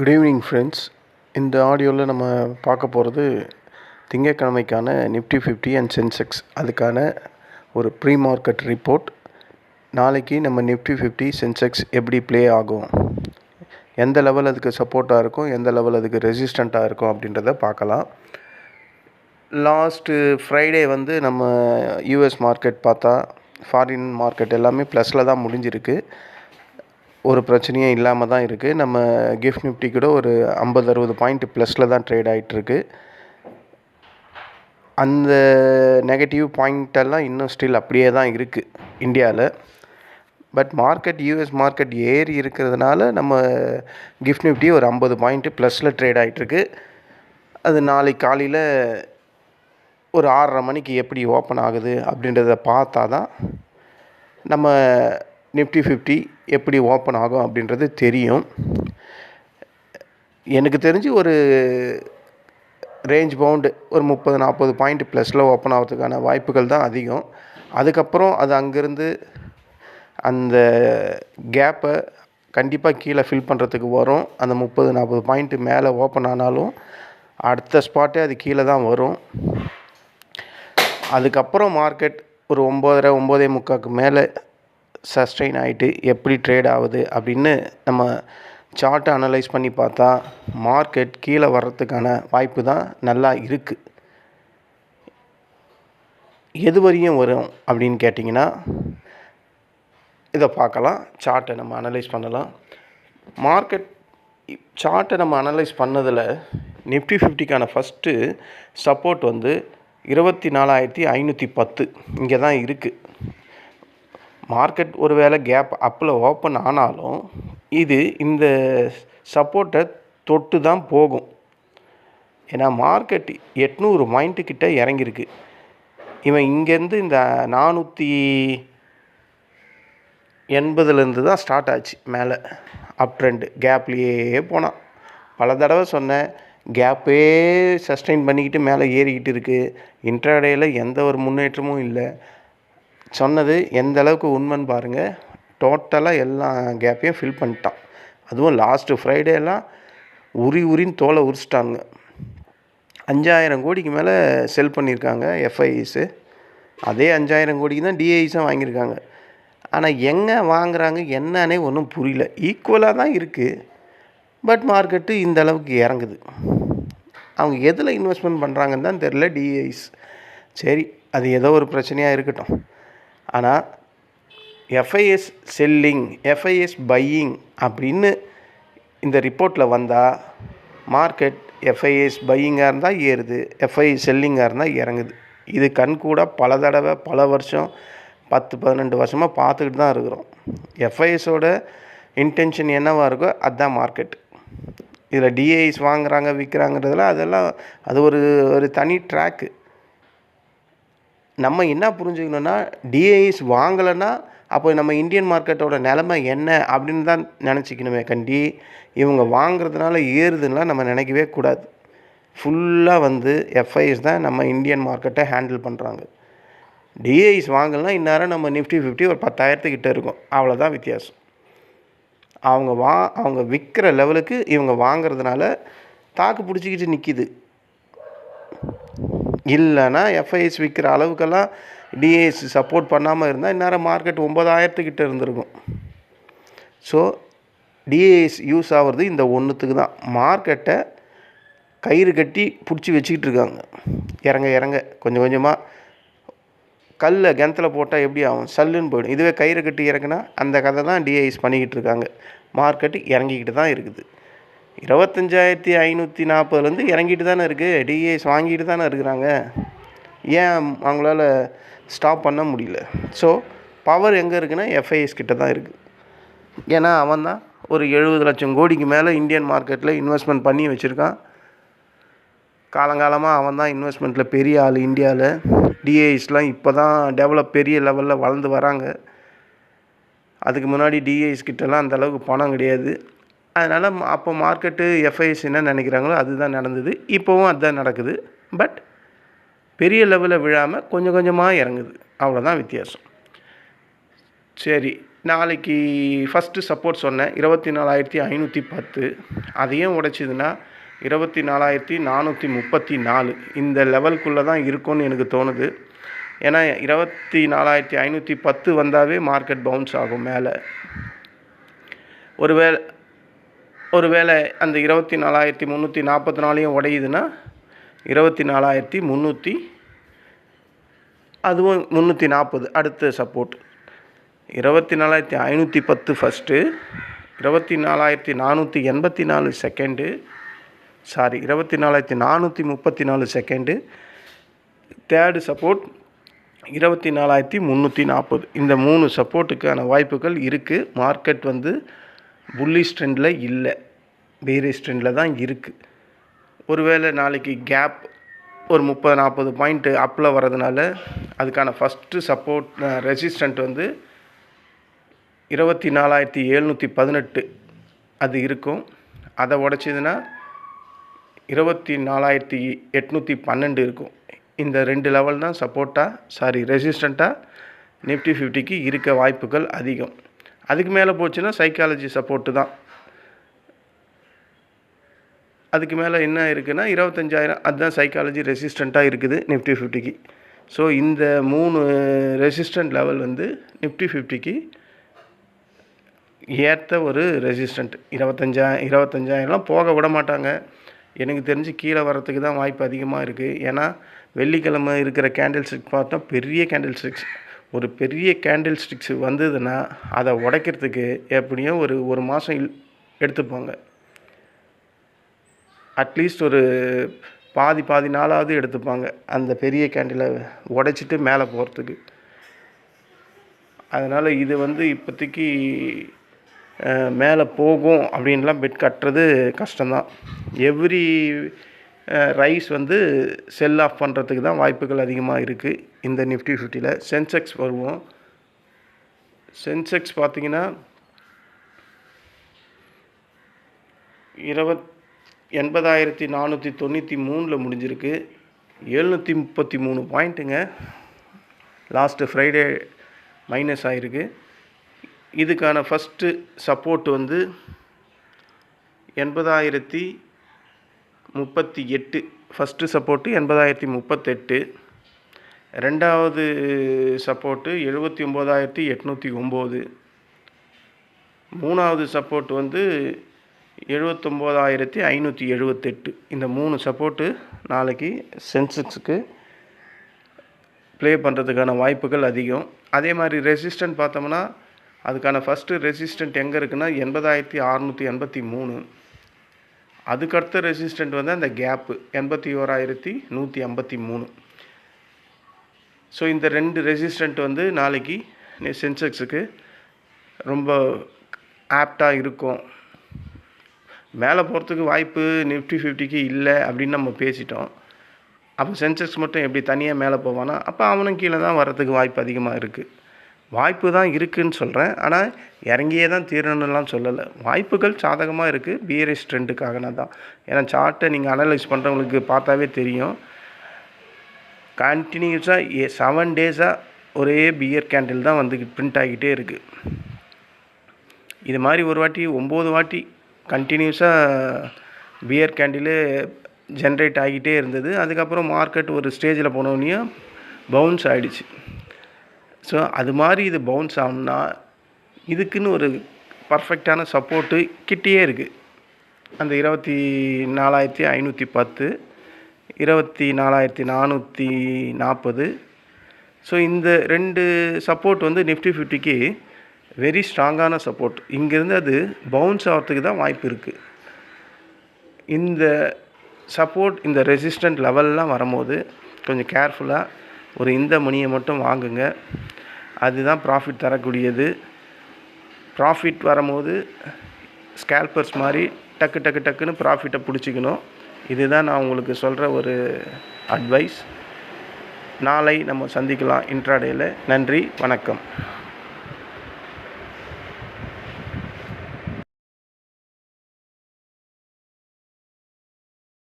Good evening friends இந்த ஆடியோவில் நம்ம பார்க்க போகிறது திங்கட்கிழமைக்கான நிஃப்டி ஃபிஃப்டி அண்ட் சென்செக்ஸ். அதுக்கான ஒரு ப்ரீ மார்க்கெட் ரிப்போர்ட் நாளைக்கு நம்ம நிஃப்டி ஃபிஃப்டி சென்செக்ஸ் எப்படி ப்ளே ஆகும்? எந்த லெவல் அதுக்கு சப்போர்ட்டாக இருக்கும்? எந்த லெவல் அதுக்கு ரெசிஸ்டண்ட்டாக இருக்கும்? அப்படின்றத பார்க்கலாம். லாஸ்ட்டு ஃப்ரைடே வந்து நம்ம யூஎஸ் மார்க்கெட் பார்த்தா ஃபாரின் மார்க்கெட் எல்லாமே ப்ளஸில் தான் முடிஞ்சிருக்கு. ஒரு பிரச்சனையும் இல்லாமல் தான் இருக்குது நம்ம கிஃப்ட் நிஃப்டி கூட ஒரு ஐம்பது அறுபது பாயிண்ட் ப்ளஸில் தான் ட்ரேட் ஆகிட்டுருக்கு அந்த நெகட்டிவ் பாயிண்டெல்லாம் இன்னும் ஸ்டில் அப்படியே தான் இருக்குது இந்தியாவில் பட் மார்க்கெட் யூஎஸ் மார்க்கெட் ஏறி இருக்கிறதுனால நம்ம கிஃப்ட் நிஃப்டி ஒரு ஐம்பது பாயிண்ட்டு ப்ளஸில் ட்ரேட் ஆகிட்டுருக்கு அது நாளைக்கு காலையில் ஒரு ஆறரை மணிக்கு எப்படி ஓப்பன் ஆகுது அப்படின்றத பார்த்தா தான் நம்ம நிஃப்டி ஃபிஃப்டி எப்படி ஓப்பன் ஆகும் அப்படின்றது தெரியும். எனக்கு தெரிஞ்சு ஒரு ரேஞ்ச் பவுண்டு ஒரு முப்பது நாற்பது பாயிண்ட் ப்ளஸில் ஓப்பன் ஆகிறதுக்கான வாய்ப்புகள் தான் அதிகம். அதுக்கப்புறம் அது அங்கேருந்து அந்த கேப்பை கண்டிப்பாக கீழே ஃபில் பண்ணுறதுக்கு வரும். அந்த முப்பது நாற்பது பாயிண்ட்டு மேலே ஓப்பன் ஆனாலும் அடுத்த ஸ்பாட்டே அது கீழே தான் வரும். அதுக்கப்புறம் மார்க்கெட் ஒரு ஒம்போதரை ஒம்போதே முக்காக்கு மேலே சஸ்டெயின் ஆகிட்டு எப்படி ட்ரேட் ஆகுது அப்படின்னு நம்ம சார்ட்டை அனலைஸ் பண்ணி பார்த்தா மார்க்கெட் கீழே வர்றதுக்கான வாய்ப்பு தான் நல்லா இருக்குது எது வரையும் வரும் அப்படின்னு கேட்டிங்கன்னா இதை பார்க்கலாம். சார்ட்டை நம்ம அனலைஸ் பண்ணலாம். மார்க்கெட் சார்ட்டை நம்ம அனலைஸ் பண்ணதில் நிஃப்டி ஃபிஃப்டிக்கான ஃபஸ்ட்டு சப்போர்ட் வந்து இருபத்தி நாலாயிரத்தி ஐநூற்றி பத்து. இங்கே தான் இருக்குது மார்க்கெட் ஒரு வேளை கேப் அப்பில் ஓப்பன் ஆனாலும் இது இந்த சப்போர்ட்டை தொட்டு தான் போகும். ஏன்னா மார்க்கெட் எட்நூறு பாயிண்ட்டுக்கிட்ட இறங்கியிருக்கு. இவன் இங்கேருந்து இந்த நானூற்றி எண்பதுலேருந்து தான் ஸ்டார்ட் ஆச்சு மேலே. அப் ட்ரெண்டு கேப்லேயே போனான். பல தடவை சொன்னேன் கேப்பே சஸ்டெயின் பண்ணிக்கிட்டு மேலே ஏறிக்கிட்டு இருக்குது இன்ட்ராடேயில் எந்த ஒரு முன்னேற்றமும் இல்லை. சொன்னது எந்த அளவுக்கு உண்மைன்னு பாருங்கள் டோட்டலாக எல்லா கேப்பையும் ஃபில் பண்ணிட்டான். அதுவும் லாஸ்ட்டு ஃப்ரைடேலாம் உரி உரின்னு தோலை உரிச்சிட்டாங்க அஞ்சாயிரம் கோடிக்கு மேலே செல் பண்ணியிருக்காங்க எஃப்ஐஸு அதே அஞ்சாயிரம் கோடிக்கு தான் டிஐஸும் வாங்கியிருக்காங்க. ஆனால் எங்கே வாங்குறாங்க என்னன்னே ஒன்றும் புரியல. ஈக்குவலாக தான் இருக்குது பட் மார்க்கெட்டு இந்த அளவுக்கு இறங்குது. அவங்க எதில் இன்வெஸ்ட்மெண்ட் பண்ணுறாங்கன்னு தான் தெரில டிஐஸ் சரி அது ஏதோ ஒரு பிரச்சனையாக இருக்கட்டும். ஆனால் எஃப்ஐஎஸ் செல்லிங் எஃப்ஐஎஸ் பையிங் அப்படின்னு இந்த ரிப்போர்ட்டில் வந்தால் மார்க்கெட் எஃப்ஐஎஸ் பையிங்காக இருந்தால் ஏறுது எஃப்ஐ செல்லிங்காக இருந்தால் இறங்குது. இது கண் கூட பல தடவை பல வருஷம் பத்து பதினெண்டு வருஷமாக பார்த்துக்கிட்டு தான் இருக்கிறோம். எஃப்ஐஎஸோட இன்டென்ஷன் என்னவாக இருக்கோ அதுதான் மார்க்கெட் இதில் டிஐஸ் வாங்குகிறாங்க விற்கிறாங்கிறதுல அதெல்லாம் அது ஒரு ஒரு தனி ட்ராக்கு நம்ம என்ன புரிஞ்சுக்கணுன்னா டிஐஸ் வாங்கலைன்னா அப்போ நம்ம இந்தியன் மார்க்கெட்டோட நிலமை என்ன அப்படின்னு தான் நினச்சிக்கணுமே கண்டி. இவங்க வாங்குறதுனால ஏறுதுன்னா நம்ம நினைக்கவே கூடாது. ஃபுல்லாக வந்து எஃப்ஐஎஸ் தான் நம்ம இந்தியன் மார்க்கெட்டை ஹேண்டில் பண்ணுறாங்க டிஐஸ் வாங்கலாம் இந்நேரம் நம்ம நிஃப்டி ஃபிஃப்டி ஒரு பத்தாயிரத்துக்கிட்ட இருக்கும். அவ்வளோதான் வித்தியாசம். அவங்க வா அவங்க விற்கிற லெவலுக்கு இவங்க வாங்குறதுனால தாக்கு பிடிச்சிக்கிட்டு நிற்கிது இல்லைன்னா எஃப்ஐஎஸ் விற்கிற அளவுக்கெல்லாம் டிஏஎஸ் சப்போர்ட் பண்ணாமல் இருந்தால் இந்நேரம் மார்க்கெட் ஒம்பதாயிரத்துக்கிட்ட இருந்திருக்கும். ஸோ டிஏஎஸ் யூஸ் ஆகிறது இந்த ஒன்றுத்துக்கு தான். மார்க்கெட்டை கயிறு கட்டி பிடிச்சி வச்சுக்கிட்டு இருக்காங்க. இறங்க இறங்க கொஞ்சம் கொஞ்சமாக கல்லை கிணத்துல போட்டால் எப்படி ஆகும்? சல்லுன்னு போயிடும். இதுவே கயிறு கட்டி இறக்குனா அந்த கதை தான் டிஐஎஸ் பண்ணிக்கிட்டு இருக்காங்க. மார்க்கெட்டு இறங்கிக்கிட்டு தான் இருக்குது. இருபத்தஞ்சாயிரத்தி ஐநூற்றி நாற்பதுலேருந்து இறங்கிட்டு தானே இருக்குது டிஏஎஸ் வாங்கிட்டு தானே இருக்கிறாங்க. ஏன் அவங்களால ஸ்டாப் பண்ண முடியல? ஸோ பவர் எங்கே இருக்குன்னா எஃப்ஐஎஸ் கிட்ட தான் இருக்குது ஏன்னா அவன் தான் ஒரு எழுபது லட்சம் கோடிக்கு மேலே இந்தியன் மார்க்கெட்டில் இன்வெஸ்ட்மெண்ட் பண்ணி வச்சுருக்கான். காலங்காலமாக அவன் தான் இன்வெஸ்ட்மெண்ட்டில் பெரிய ஆள் இந்தியாவில் டிஏஎஸ்லாம் இப்போ தான் டெவலப் பெரிய லெவலில் வளர்ந்து வராங்க. அதுக்கு முன்னாடி டிஏஎஸ் கிட்டலாம் அந்த அளவுக்கு பணம் கிடையாது. அதனால் அப்போ மார்க்கெட்டு எஃப்ஐஎஸ் என்ன நினைக்கிறாங்களோ அதுதான் நடந்தது. இப்போவும் அதுதான் நடக்குது. பட் பெரிய லெவலில் விழாமல் கொஞ்சம் கொஞ்சமாக இறங்குது. அவ்வளோதான் வித்தியாசம். சரி நாளைக்கு ஃபஸ்ட்டு சப்போர்ட் சொன்னேன். இருபத்தி நாலாயிரத்தி ஐநூற்றி பத்து. அதையும் உடைச்சிதுன்னா இருபத்தி நாலாயிரத்தி நானூற்றி முப்பத்தி நாலு. இந்த லெவலுக்குள்ளே தான் இருக்கும்னு எனக்கு தோணுது. ஏன்னா இருபத்தி நாலாயிரத்தி ஐநூற்றி பத்து வந்தாவே மார்க்கெட் பவுன்ஸ் ஆகும் மேலே. ஒருவேளை ஒருவேளை அந்த இருபத்தி நாலாயிரத்தி முந்நூற்றி நாற்பத்தி நாலையும் உடையுதுன்னா இருபத்தி நாலாயிரத்தி முந்நூற்றி அதுவும் முந்நூற்றி நாற்பது அடுத்த சப்போர்ட் இருபத்தி நாலாயிரத்தி ஐநூற்றி பத்து ஃபஸ்ட்டு இருபத்தி நாலாயிரத்தி நானூற்றி எண்பத்தி நாலு செகண்டு சாரி இருபத்தி நாலாயிரத்தி நானூற்றி முப்பத்தி நாலு செகண்டு தேர்டு சப்போர்ட் இருபத்தி நாலாயிரத்தி முந்நூற்றி நாற்பது இந்த மூணு சப்போர்ட்டுக்கான வாய்ப்புகள் இருக்குது மார்க்கெட் வந்து புல்லிஷ் ட்ரெண்டில் இல்லை. பேரிஷ் ட்ரெண்டில் தான் இருக்குது ஒருவேளை நாளைக்கு கேப் ஒரு முப்பது நாற்பது பாயிண்ட்டு அப்பில் வர்றதுனால அதுக்கான ஃபஸ்ட்டு சப்போர்ட் ரெசிஸ்டண்ட் வந்து இருபத்தி நாலாயிரத்தி எழுநூற்றி பதினெட்டு அது இருக்கும். அதை உடச்சிதுன்னா இருபத்தி நாலாயிரத்தி எட்நூற்றி பன்னெண்டு இருக்கும். இந்த ரெண்டு லெவல் தான் சப்போர்ட்டாக சாரி ரெசிஸ்டண்ட்டாக நிஃப்டி ஃபிஃப்டிக்கு இருக்க வாய்ப்புகள் அதிகம். அதுக்கு மேலே போச்சுன்னா சைக்காலஜி சப்போர்ட்டு தான். அதுக்கு மேலே என்ன இருக்குன்னா இருபத்தஞ்சாயிரம் அதுதான் சைக்காலஜி ரெசிஸ்டண்ட்டாக இருக்குது நிஃப்டி ஃபிஃப்டிக்கு ஸோ இந்த மூணு ரெசிஸ்டண்ட் லெவல் வந்து நிஃப்டி ஃபிஃப்டிக்கு ஏற்ற ஒரு ரெசிஸ்டண்ட் இருபத்தஞ்சா இருபத்தஞ்சாயிரம்லாம் போக விட மாட்டாங்க. எனக்கு தெரிஞ்சு கீழே வரத்துக்கு தான் வாய்ப்பு அதிகமாக இருக்குது ஏன்னா வெள்ளிக்கிழமை இருக்கிற கேண்டில் ஸ்டிக் பார்த்தா பெரிய கேண்டில் ஸ்டிக்ஸ் ஒரு பெரிய கேண்டில் ஸ்டிக்ஸ் வந்ததுன்னா அதை உடைக்கிறதுக்கு எப்படியும் ஒரு ஒரு மாதம் இல் எடுத்துப்பாங்க. அட்லீஸ்ட் ஒரு பாதி பாதி நாளாவது எடுத்துப்பாங்க. அந்த பெரிய கேண்டிலை உடைச்சிட்டு மேலே போகிறதுக்கு அதனால் இது வந்து இப்போதைக்கு மேலே போகும் அப்படின்லாம் பெட் கட்டுறது கஷ்டம்தான். எவ்ரி ரைஸ் வந்து செல் ஆஃப் பண்ணுறதுக்கு தான் வாய்ப்புகள் அதிகமாக இருக்குது இந்த நிஃப்டி ஃபிஃப்டியில் சென்செக்ஸ் வருவோம். சென்செக்ஸ் பார்த்தீங்கன்னா இருபத் எண்பதாயிரத்தி நானூற்றி தொண்ணூற்றி மூணில் முடிஞ்சிருக்கு. எழுநூற்றி முப்பத்தி மூணு பாயிண்ட்டுங்க. லாஸ்ட்டு ஃப்ரைடே மைனஸ் ஆகிருக்கு இதுக்கான ஃபஸ்ட்டு சப்போர்ட் வந்து எண்பதாயிரத்தி முப்பத்தி எட்டு. ஃபஸ்ட்டு சப்போர்ட்டு எண்பதாயிரத்தி முப்பத்தெட்டு. ரெண்டாவது சப்போர்ட்டு எழுபத்தி ஒம்போதாயிரத்தி எட்நூற்றி ஒம்பது. மூணாவது சப்போர்ட் வந்து எழுபத்தொம்போதாயிரத்தி ஐநூற்றி எழுபத்தெட்டு இந்த மூணு சப்போர்ட்டு நாளைக்கு சென்செக்ஸுக்கு ப்ளே பண்ணுறதுக்கான வாய்ப்புகள் அதிகம். அதே மாதிரி ரெசிஸ்டன்ட் பார்த்தோம்னா அதுக்கான ஃபஸ்ட்டு ரெசிஸ்டன்ட் எங்கே இருக்குன்னா எண்பதாயிரத்தி அறநூற்றி எண்பத்தி மூணு. அதுக்கடுத்த ரெசிஸ்டன்ட் வந்து அந்த கேப்பு எண்பத்தி ஓராயிரத்தி நூற்றி ஐம்பத்தி மூணு. ஸோ இந்த ரெண்டு ரெசிஸ்டன்ட் வந்து நாளைக்கு சென்செக்ஸுக்கு ரொம்ப ஆப்டாக இருக்கும். மேலே போகிறதுக்கு வாய்ப்பு நிஃப்டி ஃபிஃப்டிக்கு இல்லை அப்படின்னு நம்ம பேசிட்டோம். அப்போ சென்செக்ஸ் மட்டும் எப்படி தனியாக மேலே போவானா? அப்போ அவனும் கீழே தான் வர்றதுக்கு வாய்ப்பு அதிகமாக இருக்குது வாய்ப்பு தான் இருக்குதுன்னு சொல்கிறேன் ஆனால் இறங்கியே தான் தீரணும்லாம் சொல்லலை. வாய்ப்புகள் சாதகமாக இருக்குது பிஆர்எஸ் ட்ரெண்டுக்காகனா தான் ஏன்னா சார்ட்டை நீங்கள் அனலைஸ் பண்ணுறவங்களுக்கு பார்த்தாவே தெரியும். கண்டினியூஸாக ஏ செவன் டேஸாக ஒரே பியர் கேண்டில் தான் வந்து பிரிண்ட் ஆகிக்கிட்டே இருக்குது இது மாதிரி ஒரு வாட்டி ஒம்பது வாட்டி கண்டினியூஸாக பியர் கேண்டிலே ஜென்ரேட் ஆகிட்டே இருந்தது. அதுக்கப்புறம் மார்க்கெட் ஒரு ஸ்டேஜில் போனோடனையும் பவுன்ஸ் ஆகிடுச்சு ஸோ அது மாதிரி இது பவுன்ஸ் ஆகணும்னா இதுக்குன்னு ஒரு பர்ஃபெக்டான சப்போர்ட்டு கிட்டேயே இருக்குது அந்த இருபத்தி நாலாயிரத்தி ஐநூற்றி பத்து இருபத்தி நாலாயிரத்தி நானூற்றி நாற்பது. ஸோ இந்த ரெண்டு சப்போர்ட் வந்து நிஃப்டி ஃபிஃப்டிக்கு வெரி ஸ்ட்ராங்கான சப்போர்ட் இங்கேருந்து அது பவுன்ஸ் ஆகிறதுக்கு தான் வாய்ப்பு இருக்குது இந்த சப்போர்ட் இந்த ரெசிஸ்டண்ட் லெவல்லாம் வரும்போது கொஞ்சம் கேர்ஃபுல்லாக ஒரு இந்த மணியை மட்டும் வாங்குங்க. அதுதான் ப்ராஃபிட் தரக்கூடியது. ப்ராஃபிட் வரும்போது ஸ்கேல்பர்ஸ் மாதிரி டக்கு டக்கு டக்குன்னு ப்ராஃபிட்டை பிடிச்சிக்கணும். இதுதான் நான் உங்களுக்கு சொல்கிற ஒரு அட்வைஸ் நாளை நம்ம சந்திக்கலாம் இன்ட்ராடேயில் நன்றி வணக்கம்.